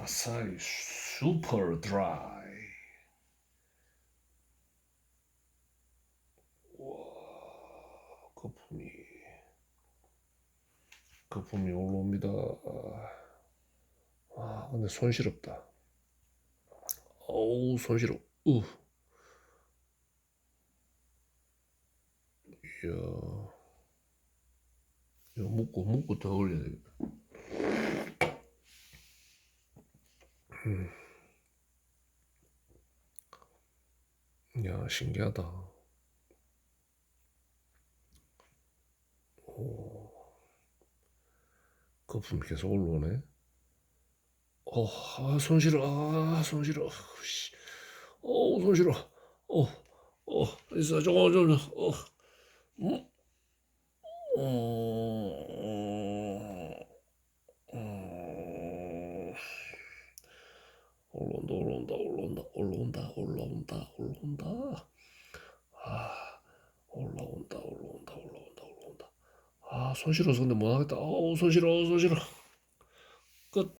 아사히 슈퍼 드라이. 와, 거품이 거품이 올라옵니다. 아, 근데 손시렵다. 어우, 손시려. 우. 이야. 이거 먹고 먹고 더 올려야 되겠다. 야, 신기하다. 오. 거품 계속 올라오네. 어, 아, 손 시려. 아, 손 시려. 씨. 어, 손 시려. 어, 어, 있어. 저거, 좀, 어, 음, 올라온다 올라온다 올라온다 올라온다 올라온다 올라온다. 아 올라온다 올라온다 올라온다 올라온다. 아 손실어 손대 못하겠다. 뭐 어우 손실어 손실어. 끝.